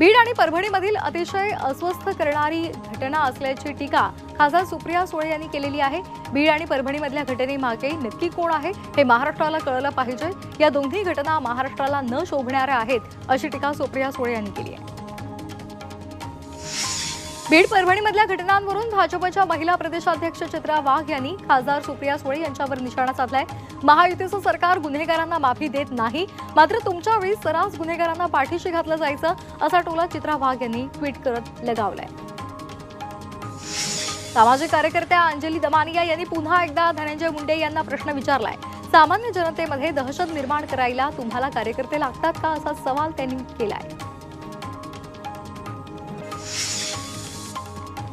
बीड आणि परभणीमधील अतिशय अस्वस्थ करणारी घटना असल्याची टीका खासदार सुप्रिया सुळे यांनी केलेली आहे. बीड आणि परभणीमधल्या घटनेमागे नक्की कोण आहे हे महाराष्ट्राला कळलं पाहिजे. या दोन्ही घटना महाराष्ट्राला न शोभणाऱ्या आहेत अशी टीका सुप्रिया सुळे यांनी केली आहे. बीड परभणीमधल्या घटनांवरून भाजपच्या महिला प्रदेशाध्यक्ष चित्रा वाघ यांनी खासदार सुप्रिया सुळे यांच्यावर निशाणा साधलाय. महायुतीचं सरकार गुन्हेगारांना माफी देत नाही. मात्र तुमच्या वेळी सरास गुन्हेगारांना पाठीशी घातलं जायचं असा टोला चित्रा वाघ यांनी ट्विट करत लगावलाय. सामाजिक कार्यकर्त्या अंजली दमानिया यांनी पुन्हा एकदा धनंजय मुंडे यांना प्रश्न विचारलाय. सामान्य जनतेमध्ये दहशत निर्माण करायला तुम्हाला कार्यकर्ते लागतात का असा सवाल त्यांनी केलाय.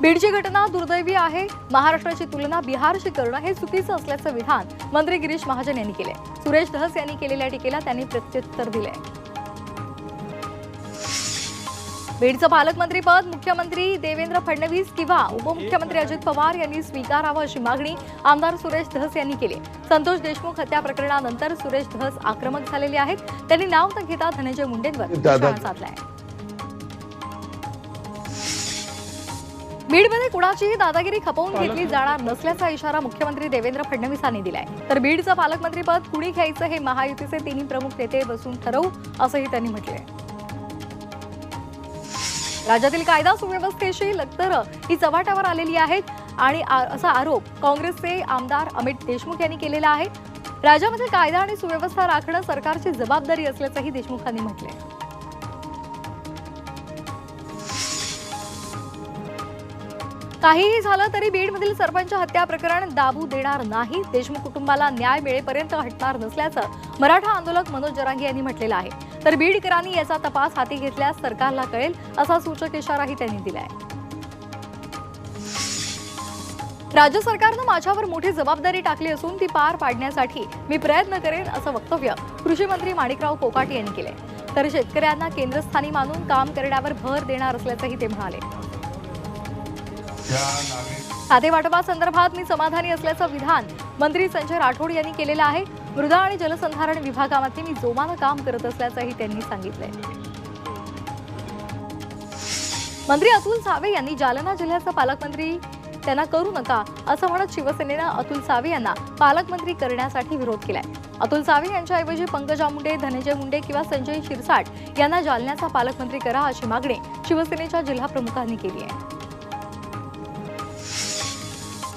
बीडची घटना दुर्दैवी आहे. महाराष्ट्राची तुलना बिहारशी करणं हे चुकीचं असल्याचं विधान मंत्री गिरीश महाजन यांनी केले सुरेश धस यांनी केलेल्या टीकेला त्यांनी प्रत्युत्तर दिले बीडचं पालकमंत्रीपद मुख्यमंत्री देवेंद्र फडणवीस किंवा उपमुख्यमंत्री अजित पवार यांनी स्वीकारावं अशी मागणी आमदार सुरेश धस यांनी केली. संतोष देशमुख हत्या प्रकरणानंतर सुरेश धस आक्रमक झालेले आहेत. त्यांनी नाव न घेता धनंजय मुंडेंवर दादा- निशाणा बीडमध्ये कुणाचीही दादागिरी खपवून घेतली जाणार नसल्याचा इशारा मुख्यमंत्री देवेंद्र फडणवीसांनी दिलाय. तर बीडचं पालकमंत्रीपद कुणी घ्यायचं हे महायुतीचे तिन्ही प्रमुख नेते बसून ठरवू असंही त्यांनी म्हटलंय. राज्यातील कायदा सुव्यवस्थेशी लक्तर ही चव्हाट्यावर आलेली आहेत आणि असा आरोप काँग्रेसचे आमदार अमित देशमुख यांनी केलेला आहे. राज्यामध्ये कायदा आणि सुव्यवस्था राखणं सरकारची जबाबदारी असल्याचंही देशमुखांनी म्हटलंय. काहीही झालं तरी बीडमधील सरपंच हत्या प्रकरण दाबू देणार नाही. देशमुख कुटुंबाला न्याय मिळेपर्यंत हटणार नसल्याचं मराठा आंदोलक मनोज जरांगे यांनी म्हटलेलं आहे. तर बीडकरांनी याचा तपास हाती घेतल्यास सरकारला कळेल असा सूचक इशाराही त्यांनी दिलाय. राज्य सरकारनं माझ्यावर मोठी जबाबदारी टाकली असून ती पार पाडण्यासाठी मी प्रयत्न करेन असं वक्तव्य कृषी मंत्री माणिकराव कोकाटे यांनी केले तर शेतकऱ्यांना केंद्रस्थानी मानून काम करण्यावर भर देणार असल्याचंही ते म्हणाले. खाते वाटपासंदर्भात मी समाधानी असल्याचं विधान मंत्री संजय राठोड यांनी केलेलं आहे. मृदा आणि जलसंधारण विभागामध्ये मी जोमानं काम करत असल्याचंही त्यांनी सांगितलंय. मंत्री अतुल सावे यांनी जालना जिल्ह्याचा पालकमंत्री त्यांना करू नका असं म्हणत शिवसेनेनं अतुल सावे यांना पालकमंत्री करण्यासाठी विरोध केलाय. अतुल सावे यांच्याऐवजी पंकजा मुंडे धनंजय मुंडे किंवा संजय शिरसाट यांना जालन्याचा पालकमंत्री करा अशी मागणी शिवसेनेच्या जिल्हाप्रमुखांनी केली आहे.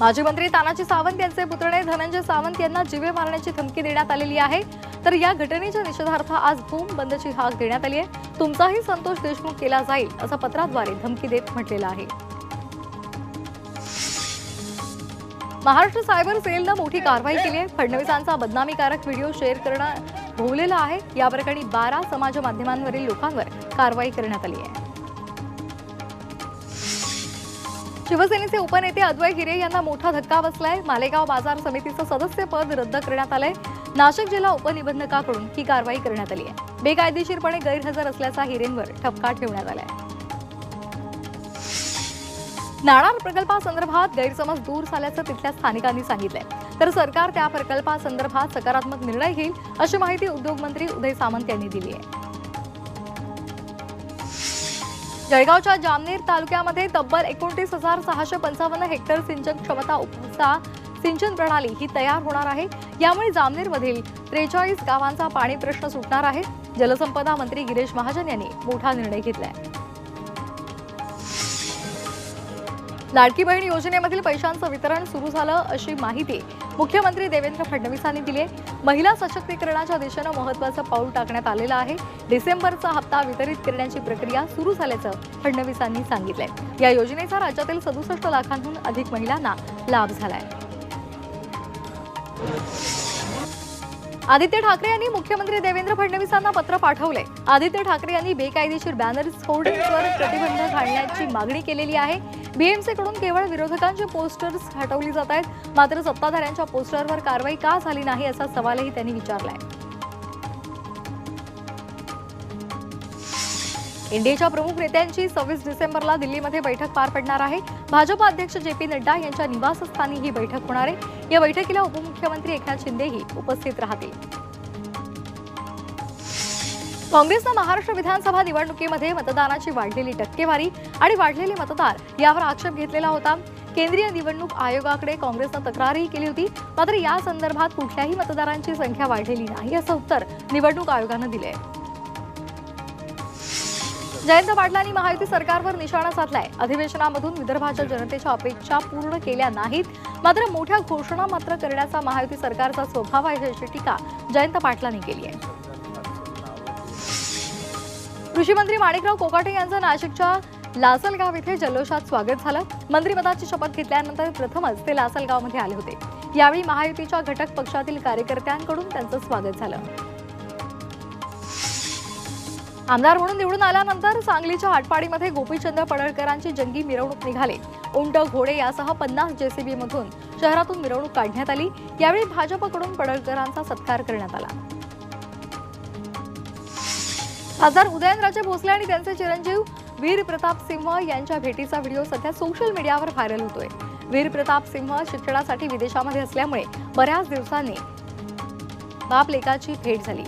माजी मंत्री तानाजी सावंत यांचे पुतणे धनंजय सावंत यांना जीवे मारण्याची धमकी देण्यात आलेली आहे. तर या घटनेच्या निषेधार्थ आज भूम बंदची हाक देण्यात आली आहे. तुमचाही संतोष देशमुख केला जाईल असं पत्राद्वारे धमकी देत म्हटलेलं आहे. महाराष्ट्र सायबर सेलनं मोठी कारवाई केली आहे. फडणवीसांचा बदनामीकारक व्हिडिओ शेअर करणं भोवलेला आहे. या प्रकरणी बारा समाज माध्यमांवरील लोकांवर कारवाई करण्यात आली आहे. शिवसेनेचे उपनेते अद्वय हिरे यांना मोठा धक्का बसलाय. मालेगाव बाजार समितीचं सदस्यपद रद्द करण्यात आलंय. नाशिक जिल्हा उपनिबंधकाकडून ही कारवाई करण्यात आली आहे. बेकायदेशीरपणे गैरहजर असल्याचा हिरेंवर ठपका ठेवण्यात आलाय. नाणार प्रकल्पासंदर्भात गैरसमज दूर झाल्याचं तिथल्या स्थानिकांनी सांगितलंय. तर सरकार त्या प्रकल्पासंदर्भात सकारात्मक निर्णय घेईल अशी माहिती उद्योगमंत्री उदय सामंत यांनी दिली आहे. जळगावच्या जामनेर तालुक्यामध्ये तब्बल एकोणतीस हजार सहाशे पंचावन्न हेक्टर सिंचन क्षमता उपसा सिंचन प्रणाली ही तयार होणार आहे. यामुळे जामनेरमधील त्रेचाळीस गावांचा पाणी प्रश्न सुटणार आहे. जलसंपदा मंत्री गिरीश महाजन यांनी मोठा निर्णय घेतलाय. लाडकी बहीण योजनेमधील पैशांचं वितरण सुरू झालं अशी माहिती मुख्यमंत्री देवेंद्र फडणवीसांनी दिली आहे. महिला सशक्तीकरणाच्या दिशेनं महत्वाचं पाऊल टाकण्यात आलेलं आहे. डिसेंबरचा हप्ता वितरित करण्याची प्रक्रिया सुरू झाल्याचं फडणवीसांनी सांगितलंय. या योजनेचा राज्यातील सदुसष्ट लाखांहून अधिक महिलांना लाभ झालाय. आदित्य ठाकरे यांनी मुख्यमंत्री देवेंद्र फडणवीसांना पत्र पाठवले आदित्य ठाकरे यांनी बेकायदेशीर बॅनर्स होर्डिंग्सवर प्रतिबंध घालण्याची मागणी केलेली आहे. बीएमसीकडून केवळ विरोधकांचे पोस्टर्स हटवली जात आहेत. मात्र सत्ताधाऱ्यांच्या पोस्टरवर कारवाई का झाली नाही असा सवालही त्यांनी विचारलाय. इंडियाच्या प्रमुख नेत्यांची सव्वीस डिसेंबरला दिल्लीमध्ये बैठक पार पडणार आहे. भाजप अध्यक्ष जे पी नड्डा यांच्या निवासस्थानी ही बैठक होणार आहे. या बैठकीला उपमुख्यमंत्री एकनाथ शिंदेही उपस्थित राहतील. काँग्रेसनं महाराष्ट्र विधानसभा निवडणुकीमध्ये मतदानाची वाढलेली टक्केवारी आणि वाढलेले मतदार यावर आक्षेप घेतलेला होता. केंद्रीय निवडणूक आयोगाकडे काँग्रेसनं तक्रारही केली होती. मात्र या संदर्भात कुठल्याही मतदारांची संख्या वाढलेली नाही असं उत्तर निवडणूक आयोगानं दिलंय. जयंत पाटलांनी महायुती सरकारवर निशाणा साधलाय. अधिवेशनामधून विदर्भाच्या जनतेच्या अपेक्षा पूर्ण केल्या नाहीत. मात्र मोठ्या घोषणा मात्र करण्याचा महायुती सरकारचा स्वभाव आहे अशी टीका जयंत पाटलांनी केली आहे. कृषी मंत्री माणिकराव कोकाटे यांचं नाशिकच्या लासलगाव इथे जल्लोषात स्वागत झालं. मंत्रिपदाची शपथ घेतल्यानंतर प्रथमच ते लासलगावमध्ये आले होते. यावेळी महायुतीच्या घटक पक्षातील कार्यकर्त्यांकडून त्यांचं स्वागत झालं. आमदार म्हणून निवडून आल्यानंतर सांगलीच्या आटपाडीमध्ये गोपीचंद पडळकरांची जंगी मिरवणूक निघाली. उंट घोडे यासह पन्नास जेसीबी मधून शहरातून मिरवणूक काढण्यात आली. यावेळी भाजपकडून पडळकरांचा सत्कार करण्यात आला. खासदार उदयनराजे भोसले आणि त्यांचे चिरंजीव वीर प्रताप सिंह यांच्या भेटीचा व्हिडिओ सध्या सोशल मीडियावर व्हायरल होतोय. वीर प्रताप सिंह शिक्षणासाठी विदेशामध्ये असल्यामुळे बऱ्याच दिवसांनी बाप लेकाची भेट झाली.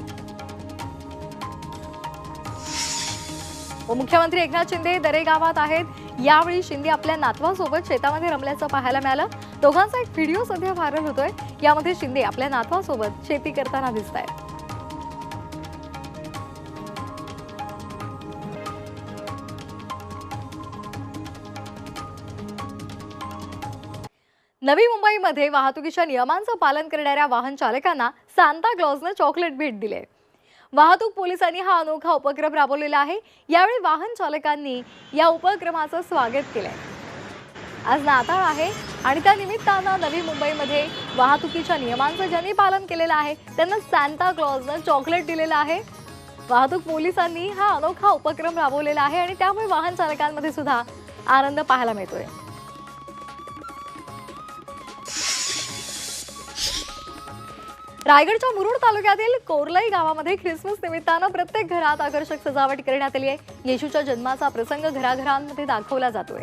मुख्यमंत्री एकनाथ शिंदे दरे गावात आहेत. यावेळी शिंदे आपल्या नातवासोबत शेतामध्ये रमल्याचं पाहायला मिळालं. दोघांचा एक व्हिडिओ सध्या व्हायरल होतोय. यामध्ये शिंदे आपल्या नातवासोबत शेती करताना दिसत आहेत नवी मुंबईमध्ये वाहतुकीच्या नियमांचं पालन करणाऱ्या वाहन चालकांना सांताक्लॉजनं चॉकलेट भेट दिले. वाहतूक पोलिसांनी हा अनोखा उपक्रम राबवलेला आहे. यावेळी वाहन चालकांनी या उपक्रमाचं स्वागत केलंय. आज नाताळ आहे आणि त्या निमित्तानं नवी मुंबईमध्ये वाहतुकीच्या नियमांचं ज्यांनी पालन केलेलं आहे त्यांना सांता क्लॉजनं चॉकलेट दिलेलं आहे. वाहतूक पोलिसांनी हा अनोखा उपक्रम राबवलेला आहे आणि त्यामुळे वाहन चालकांमध्ये सुद्धा आनंद पाहायला मिळतोय. रायगडच्या मुरुड तालुक्यातील कोरलई गावामध्ये ख्रिसमस निमित्तानं प्रत्येक घरात आकर्षक सजावट करण्यात आली आहे. येशूच्या जन्माचा प्रसंग घराघरांमध्ये दाखवला जातोय.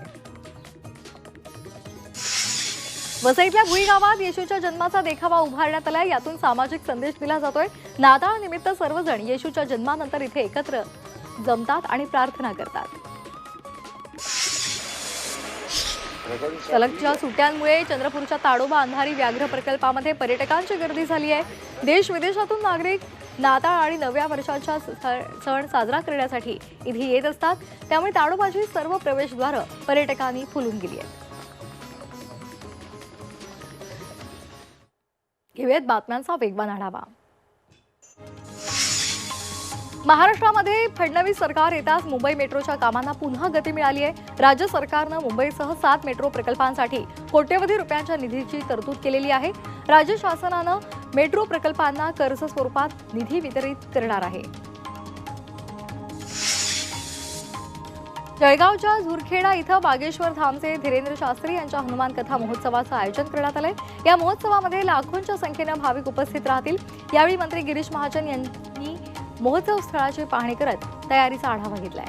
वसईतल्या भुई गावात येशूच्या जन्माचा देखावा उभारण्यात आलाय. यातून सामाजिक संदेश दिला जातोय. नाताळ निमित्त सर्वजण येशूच्या जन्मानंतर इथे एकत्र जमतात आणि प्रार्थना करतात. सलगच्या सुट्ट्यांमुळे चंद्रपूरच्या ताडोबा अंधारी व्याघ्र प्रकल्पामध्ये पर्यटकांची गर्दी झाली आहे. देश विदेशातून नागरिक नाताळ आणि नव्या वर्षाचा स- सण साजरा करण्यासाठी इथे येत असतात. त्यामुळे ताडोबाची सर्व प्रवेशद्वारं पर्यटकांनी फुलून गेली आहेत. घेऊयात बातम्यांचा वेगवान आढावा. महाराष्ट्रामध्ये फडणवीस सरकार येताच मुंबई मेट्रोच्या कामांना पुन्हा गती मिळाली आहे. राज्य सरकारनं मुंबईसह सात मेट्रो प्रकल्पांसाठी कोट्यवधी रुपयांच्या निधीची तरतूद केलेली आहे. राज्य शासनानं मेट्रो प्रकल्पांना कर्ज स्वरूपात निधी वितरित करणार आहे. जळगावच्या झुरखेडा इथं बागेश्वर धामचे धीरेंद्र शास्त्री यांच्या हनुमान कथा महोत्सवाचं आयोजन करण्यात आलंय. या महोत्सवामध्ये लाखोंच्या संख्येनं भाविक उपस्थित राहतील. यावेळी मंत्री गिरीश महाजन यांनी महोत्सव स्थळाची पाहणी करत तयारीचा आढावा घेतलाय.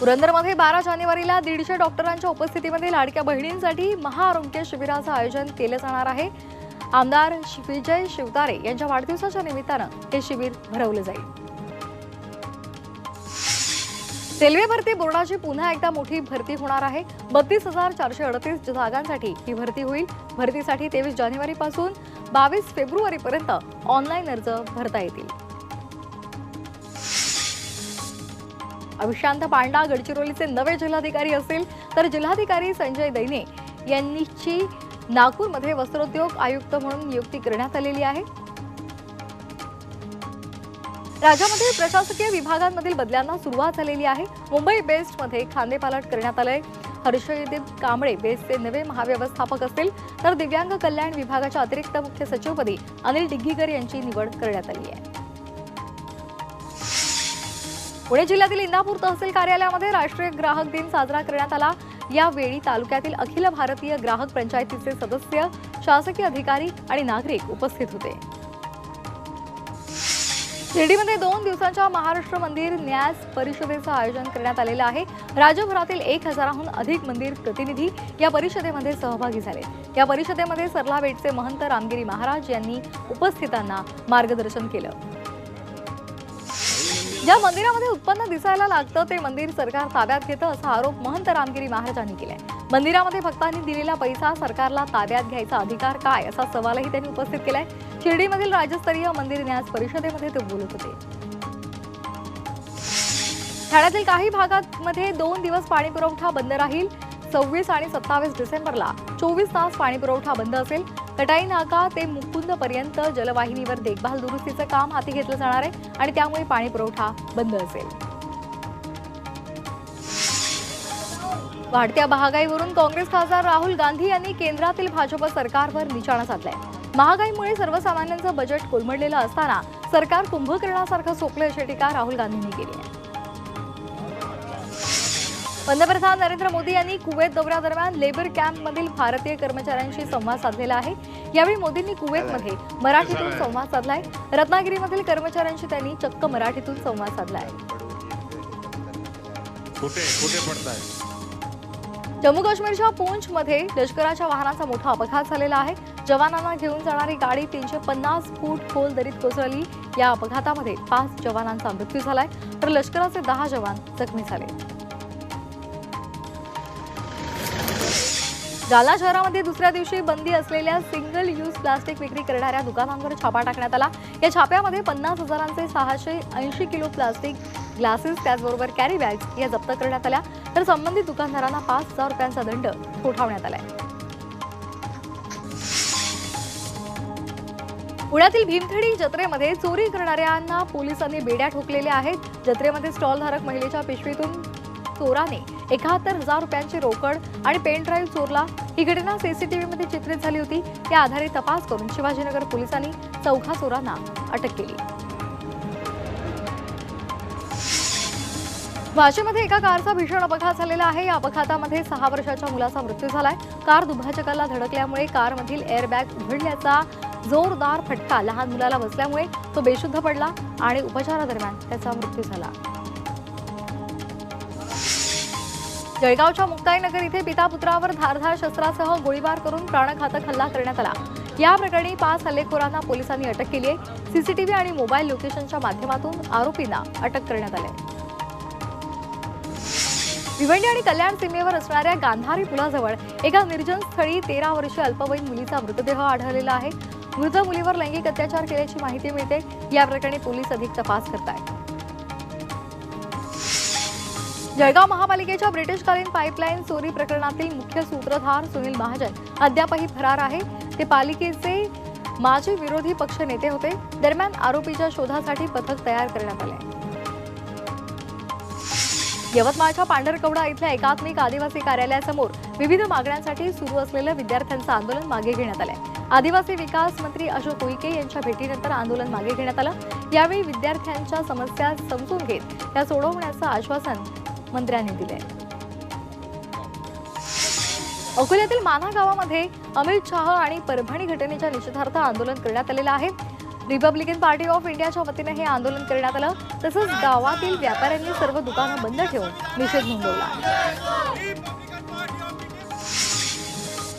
पुरंदरमध्ये बारा जानेवारीला दीडशे डॉक्टरांच्या उपस्थितीमध्ये लाडक्या बहिणींसाठी महाआरोग्य शिबिराचं आयोजन केलं जाणार आहे. आमदार विजय शिवतारे यांच्या वाढदिवसाच्या निमित्तानं हे शिबिर भरवलं जाईल. रेल्वे भरती बोर्डाची पुन्हा एकदा मोठी भरती होणार आहे. बत्तीस हजार चारशे अडतीस जागांसाठी ही भरती होईल. भरतीसाठी तेवीस जानेवारीपासून बावीस फेब्रुवारीपर्यंत ऑनलाईन अर्ज भरता येतील. अविशांत पांडा गडचिरोलीचे नवे जिल्हाधिकारी असतील तर जिल्हाधिकारी संजय दैने यांनीची नागपूरमध्ये वस्त्रोद्योग आयुक्त म्हणून नियुक्ती करण्यात आलेली आहे. राज्यामध्ये प्रशासकीय विभागांमधील बदल्यांना सुरुवात झालेली आहे. मुंबई बेस्टमध्ये खांदेपालट करण्यात आलंय. हर्षदीप कांबळे बेस्टचे नवे महाव्यवस्थापक असतील तर दिव्यांग कल्याण विभागाच्या अतिरिक्त मुख्य सचिवपदी अनिल डिग्गीकर यांची निवड करण्यात आली आहे. पुणे जिल्ह्यातील इंदापूर तहसील कार्यालयामध्ये राष्ट्रीय ग्राहक दिन साजरा करण्यात आला. यावेळी तालुक्यातील अखिल भारतीय ग्राहक पंचायतीचे सदस्य शासकीय अधिकारी आणि नागरिक उपस्थित होते. शिर्डीमध्ये दोन दिवसांच्या महाराष्ट्र मंदिर न्यास परिषदेचं आयोजन करण्यात आलेलं आहे. राज्यभरातील एक हजाराहून अधिक मंदिर प्रतिनिधी या परिषदेमध्ये सहभागी झाले. या परिषदेमध्ये सरलाबेटचे महंत रामगिरी महाराज यांनी उपस्थितांना मार्गदर्शन केलं. ज्या मंदिरामध्ये उत्पन्न दिसायला लागतं ते मंदिर सरकार ताब्यात घेतं असा आरोप महंत रामगिरी महाराजांनी केलाय. मंदिरामध्ये भक्तांनी दिलेला पैसा सरकारला ताब्यात घ्यायचा अधिकार काय असा सवालही त्यांनी उपस्थित केलाय. शिर्डीमधील राज्यस्तरीय मंदिर न्यास परिषदेमध्ये ते बोलत होते. ठाण्यातील काही भागांमध्ये दोन दिवस पाणी पुरवठा बंद राहील. सव्वीस आणि सत्तावीस डिसेंबरला चोवीस तास पाणी पुरवठा बंद असेल. कटाई नाका ते मुकुंद पर्यंत जलवाहिनीवर देखभाल दुरुस्तीचं काम हाती घेतलं जाणार आहे आणि त्यामुळे पाणी पुरवठा बंद असेल. वाढत्या महागाईवरून काँग्रेस खासदार राहुल गांधी यांनी केंद्रातील भाजप सरकारवर निशाणा साधलाय. महागाईमुळे सर्वसामान्यांचं बजेट कोलमडलेलं असताना सरकार कुंभकर्णासारखं सोपलं अशी टीका राहुल गांधींनी केली आहे. पंतप्रधान नरेंद्र मोदी यांनी कुवेत दौऱ्यादरम्यान लेबर कॅम्पमधील भारतीय कर्मचाऱ्यांशी संवाद साधलेला आहे. यावेळी मोदींनी कुवेतमध्ये मराठीतून संवाद साधलाय. रत्नागिरीमधील कर्मचाऱ्यांशी त्यांनी चक्क मराठीतून संवाद कुठे पडताय? जम्मू काश्मीरच्या पूंछमध्ये लष्कराच्या वाहनाचा मोठा अपघात झालेला आहे. जवानांना घेऊन जाणारी गाडी तीनशे पन्नास फूट खोल दरीत कोसळली. या अपघातामध्ये पाच जवानांचा मृत्यू झालाय. तर लष्कराचे दहा जवान जखमी झाले. जालना शहरामध्ये दुसऱ्या दिवशी बंदी असलेल्या सिंगल यूज प्लास्टिक विक्री करणाऱ्या दुकानांवर छापा टाकण्यात आला. या छाप्यामध्ये पन्नास हजारांचे सहाशे ऐंशी किलो प्लास्टिक ग्लासेस त्याचबरोबर कॅरी बॅग्स या जप्त करण्यात आल्या. तर संबंधित दुकानदारांना पाच हजार रुपयांचा दंड ठोठावण्यात आलाय. पुण्यातील भीमथडी जत्रेमध्ये चोरी करणाऱ्यांना पोलिसांनी बेड्या ठोकलेल्या आहेत. जत्रेमध्ये स्टॉलधारक महिलेच्या पिशवीतून चोराने एकाहत्तर हजार रुपयांची रोकड आणि पेन ड्राईव्ह चोरला. ही घटना सीसीटीव्हीमध्ये चित्रित झाली होती. त्या आधारे तपास करून शिवाजीनगर पोलिसांनी चौघा चोरांना अटक केली. वाशीमध्ये एका कारचा भीषण अपघात झालेला आहे. या अपघातामध्ये सहा वर्षाच्या मुलाचा मृत्यू झालाय. कार दुभाजकाला धडकल्यामुळे कारमधील एअरबॅग उघडल्याचा जोरदार फटका लहान मुलाला बसल्यामुळे तो बेशुद्ध पडला आणि उपचारादरम्यान त्याचा मृत्यू झाला. जळगावच्या मुक्ताईनगर इथे पिता पुत्रावर धारधार शस्त्रासह गोळीबार करून प्राणघातक हल्ला करण्यात आला. या प्रकरणी पाच हल्लेखोरांना पोलिसांनी अटक केली आहे. सीसीटीव्ही आणि मोबाईल लोकेशनच्या माध्यमातून आरोपींना अटक करण्यात आली भिवंडी आणि कल्याण सीमेवर असणाऱ्या गांधारी पुलाजवळ एका निर्जन स्थळी तेरा वर्षीय अल्पवयीन मुलीचा मृतदेह आढळलेला आहे. मृत मुलीवर लैंगिक अत्याचार केल्याची माहिती मिळते. या प्रकरणी पोलीस अधिक तपास करत आहेत जळगाव महापालिकेच्या ब्रिटिशकालीन पाईपलाईन चोरी प्रकरणातील मुख्य सूत्रधार सुनील महाजन अद्यापही फरार आहे. ते पालिकेचे माजी विरोधी पक्ष नेते होते. दरम्यान आरोपीच्या शोधासाठी पथक तयार करण्यात आले. यवतमाळच्या पांढरकवडा इथल्या एकात्मिक आदिवासी कार्यालयासमोर विविध मागण्यांसाठी सुरू असलेलं विद्यार्थ्यांचं आंदोलन मागे घेण्यात आलंय. आदिवासी विकास मंत्री अशोक उईके यांच्या भेटीनंतर आंदोलन मागे घेण्यात आलं. यावेळी विद्यार्थ्यांच्या समस्या समजून घेत त्या सोडवण्याचं आश्वासन मंत्र्यांनी दिले. अकोल्यातील माना गावामध्ये अमित शहा आणि परभणी घटनेच्या निषेधार्थ आंदोलन करण्यात आलेलं आहे. रिपब्लिकन पार्टी ऑफ इंडियाच्या वतीने हे आंदोलन करण्यात आलं. तसंच गावातील व्यापाऱ्यांनी सर्व दुकानं बंद ठेवून निषेध नोंदवला.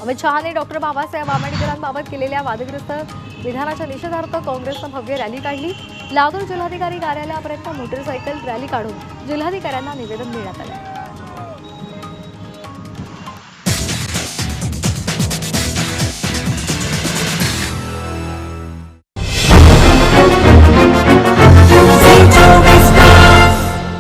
अमित शहाने डॉक्टर बाबासाहेब आंबेडकरांबाबत केलेल्या वादग्रस्त विधानाच्या निषेधार्थ काँग्रेसनं भव्य रॅली काढली. लातूर जिल्हाधिकारी कार्यालयापर्यंत मोटरसायकल रॅली काढून जिल्हाधिकाऱ्यांना निवेदन देण्यात आलं